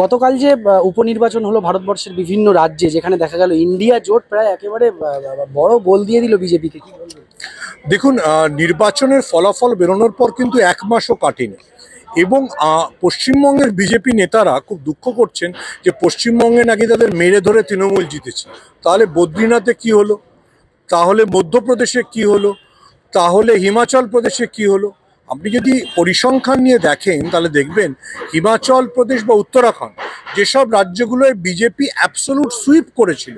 গতকাল যে উপনির্বাচন হলো ভারতবর্ষের বিভিন্ন রাজ্যে, যেখানে দেখা গেল ইন্ডিয়া জোট প্রায় একেবারে বড় গোল দিয়ে দিল বিজেপিকে। কি দেখুন নির্বাচনের ফলাফল বেরোনোর পর কিন্তু এক মাসও কাটেনি। এবং পশ্চিমবঙ্গের বিজেপি নেতারা খুব দুঃখ করছেন যে, পশ্চিমবঙ্গে নাকি তাদের মেরে ধরে তৃণমূল জিতেছে। তাহলে বদ্রীনাথে কি হলো? তাহলে মধ্যপ্রদেশে কি হলো? তাহলে হিমাচল প্রদেশে কি হলো? আপনি যদি পরিসংখ্যান নিয়ে দেখেন তাহলে দেখবেন হিমাচল প্রদেশ বা উত্তরাখণ্ড যেসব রাজ্যগুলোয় বিজেপি অ্যাবসলুট সুইপ করেছিল,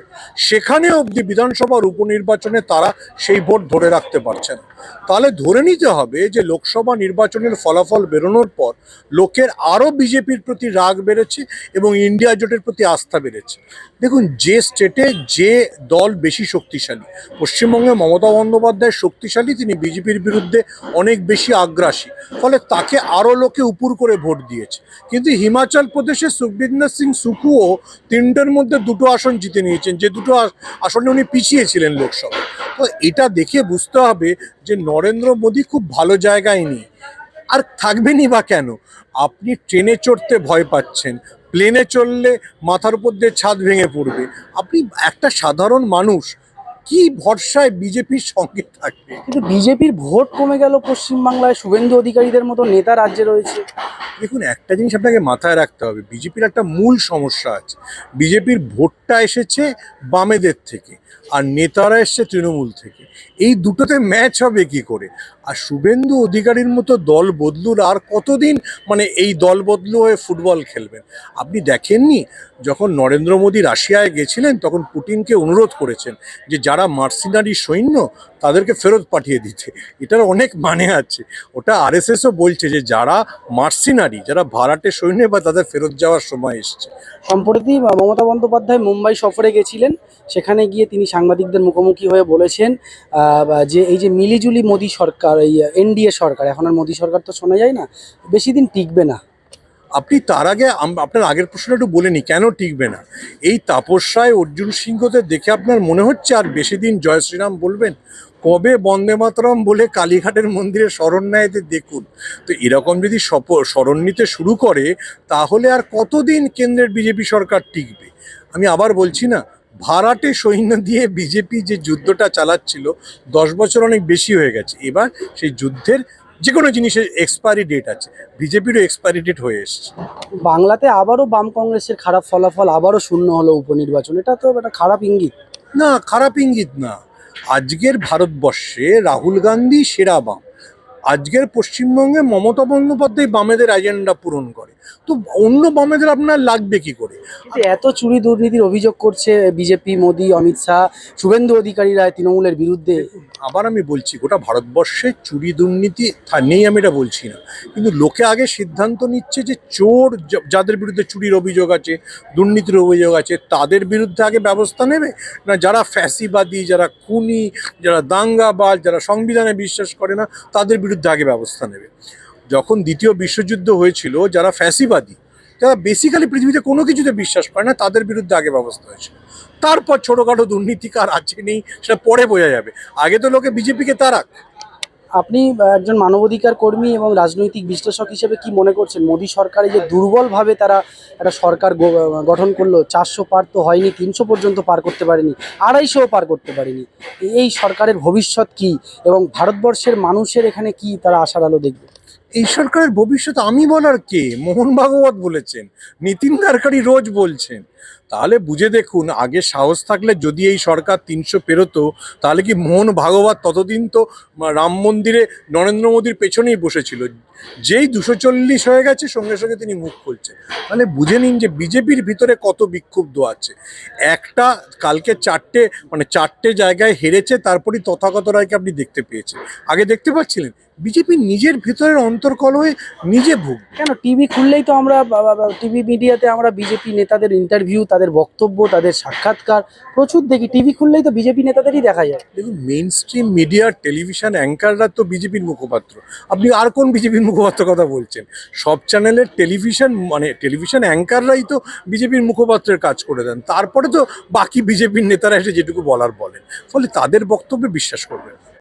সেখানে অবধি বিধানসভার উপনির্বাচনে তারা সেই ভোট ধরে রাখতে পারছে না তাহলে ধরে নিতে হবে যে লোকসভা নির্বাচনের ফলাফল বেরোনোর পর লোকের আরও বিজেপির প্রতি রাগ বেড়েছে এবং ইন্ডিয়া জোটের প্রতি আস্থা বেড়েছে। দেখুন, যে স্টেটে যে দল বেশি শক্তিশালী, পশ্চিমবঙ্গে মমতা বন্দ্যোপাধ্যায় শক্তিশালী, তিনি বিজেপির বিরুদ্ধে অনেক বেশি আগ্রাসী, ফলে তাকে আরও লোকে উপুর করে ভোট দিয়েছে। কিন্তু হিমাচল প্রদেশে সুখবিন্দর সিং সুকুও তিনটের মধ্যে দুটো আসন জিতে নিয়েছেন, যে দুটো আস- আসনে উনি পিছিয়েছিলেন লোকসভায়। তো এটা দেখে বুঝতে হবে যে নরেন্দ্র মোদী খুব ভালো জায়গায় নেই। আর থাকবেনই বা কেন? আপনি ট্রেনে চড়তে ভয় পাচ্ছেন, প্লেনে চললে মাথার উপর দিয়ে ছাদ ভেঙে পড়বে। আপনি একটা সাধারণ মানুষ কি ভরসায় বিজেপির সঙ্গে থাকবে? কিন্তু বিজেপির ভোট কমে গেল পশ্চিমবাংলায় শুভেন্দু অধিকারীদের মতো নেতা রাজ্যে রয়েছে। দেখুন একটা জিনিস আপনাকে মাথায় রাখতে হবে বিজেপির একটা মূল সমস্যা আছে। বিজেপির ভোটটা এসেছে বামেদের থেকে আর নেতারা এসছে তৃণমূল থেকে। এই দুটোতে ম্যাচ হবে কি করে? আর শুভেন্দু অধিকারীর মতো দল বদলুর আর কতদিন মানে এই দল বদলু হয়ে ফুটবল খেলবেন? আপনি দেখেননি যখন নরেন্দ্র মোদী রাশিয়ায় গেছিলেন তখন পুটিনকে অনুরোধ করেছেন যে যারা মার্সিনারি সৈন্য তাদেরকে ফেরত পাঠিয়ে দিতে এটার অনেক মানে আছে। ওটা আর আরএসএসও বলছে যে যারা মার্সিনারি, যারা ভাড়াটে সৈন্য বা তাদের ফেরত যাওয়ার সময় এসছে। সম্প্রতি মমতা বন্দ্যোপাধ্যায় মুম্বাই সফরে গেছিলেন। সেখানে গিয়ে তিনি সাংবাদিকদের মুখোমুখি হয়ে বলেছেন যে এই যে মিলিজুলি মোদী সরকার, এই এনডিএ সরকার, এখন আর মোদী সরকার তো শোনা যায় না, বেশি দিন টিকবে না। আপনি তার আগে আপনার আগের প্রশ্নটা একটু বলে নি, কেন টিকবে না? এই তাপস রায় অর্জুন সিংহদের দেখে আপনার মনে হচ্ছে আর বেশি দিন জয় শ্রীরাম বলবেন? কবে বন্দে মাতরম বলে কালীঘাটের মন্দিরে স্মরণ নেয় দেখুন। তো এরকম যদি স্মরণ নিতে শুরু করে, তাহলে আর কতদিন কেন্দ্রের বিজেপি সরকার টিকবে? আমি আবার বলছি না, ভাড়াটে সৈন্য দিয়ে বিজেপি যে যুদ্ধটা চালাচ্ছিল, দশ বছর অনেক বেশি হয়ে গেছে। এবার সেই যুদ্ধের যে কোনো জিনিসের এক্সপায়ারি ডেট আছে বিজেপিরও এক্সপায়ারি ডেট হয়ে এসছে। বাংলাতে আবারও বাম কংগ্রেসের খারাপ ফলাফল আবারও শূন্য হলো উপনির্বাচন এটা তো একটা খারাপ ইঙ্গিত। না খারাপ ইঙ্গিত না। আজকের ভারতবর্ষে রাহুল গান্ধী সেরা বাম আজকের পশ্চিমবঙ্গে মমতা বন্দ্যোপাধ্যায় বামেদের এজেন্ডা পূরণ করে। তো অন্য বামেদের আপনার লাগবে কি করে? এত চুরি দুর্নীতির অভিযোগ করছে বিজেপি মোদী অমিত শাহ শুভেন্দু অধিকারীরা তৃণমূলের বিরুদ্ধে। আবার আমি বলছি গোটা ভারতবর্ষে চুরি দুর্নীতি নেই আমি এটা বলছি না। কিন্তু লোকে আগে সিদ্ধান্ত নিচ্ছে যে চোর যাদের বিরুদ্ধে চুরির অভিযোগ আছে দুর্নীতির অভিযোগ আছে তাদের বিরুদ্ধে আগে ব্যবস্থা নেবে? না যারা ফ্যাসিবাদী যারা খুনি যারা দাঙ্গাবাজ যারা সংবিধানে বিশ্বাস করে না তাদের বিরুদ্ধে আগে ব্যবস্থা নেবে। যখন দ্বিতীয় বিশ্বযুদ্ধ হয়েছিল, যারা ফ্যাসিবাদী, যারা বেসিক্যালি পৃথিবীতে কোনো কিছুতে বিশ্বাস করে না, তাদের বিরুদ্ধে আগে ব্যবস্থা হয়েছিল। তারপর ছোটোখাটো দুর্নীতিকার আছে নেই, সেটা পরে বোঝা যাবে। আগে তো লোকে বিজেপিকে তারাক আপনি একজন মানবাধিকার কর্মী এবং রাজনৈতিক বিশ্লেষক হিসেবে কি মনে করছেন? মোদী সরকারে যে দুর্বলভাবে তারা একটা সরকার গঠন করল, চারশো পার তো হয়নি, তিনশো পর্যন্ত পার করতে পারেনি, আড়াইশোও পার করতে পারেনি। এই সরকারের ভবিষ্যৎ কি এবং ভারতবর্ষের মানুষের এখানে কি তারা আশার আলো দেখবে? এই সরকারের ভবিষ্যৎ আমি বলার কে? মোহন ভাগবত বলেছেন, নিতিন গাডকারি রোজ বলছেন। তাহলে বুঝে দেখুন, আগে সাহস থাকলে যদি এই সরকার তিনশো পেরোতো, তাহলে কি মোহন ভাগবত ততদিন তো রাম মন্দিরে নরেন্দ্র মোদীর পেছনেই বসেছিল। যেই দুশো চল্লিশ হয়ে গেছে, সঙ্গে সঙ্গে তিনি মুখ খুলছে তাহলে বুঝে নিন যে বিজেপির ভিতরে কত বিক্ষুব্ধ আছে। একটা কালকে চারটে মানে চারটে জায়গায় হেরেছে, তারপরই তথাগত রায়কে আপনি দেখতে পেয়েছেন। আগে দেখতে পাচ্ছিলেন, বিজেপি নিজের ভিতরের অন্তর্কল হয়ে নিজে ভুগ কেন? টিভি খুললেই তো আমরা টিভি মিডিয়াতে আমরা বিজেপি নেতাদের ইন্টারভিউ তাদের বক্তব্য, তাদের সাক্ষাৎকার, প্রচুর দেখি টিভি খুললেই তো বিজেপি নেতাদেরই দেখা যায়। দেখুন মেন স্ট্রিম মিডিয়ার টেলিভিশন অ্যাঙ্কাররা তো বিজেপির মুখপাত্র। আপনি আর কোন বিজেপির মুখপাত্র কথা বলছেন? সব চ্যানেলের টেলিভিশন মানে টেলিভিশন অ্যাঙ্কাররাই তো বিজেপির মুখপাত্রের কাজ করে দেন। তারপরে তো বাকি বিজেপির নেতারা এসে যেটুকু বলার বলেন। ফলে তাদের বক্তব্যে বিশ্বাস করবেন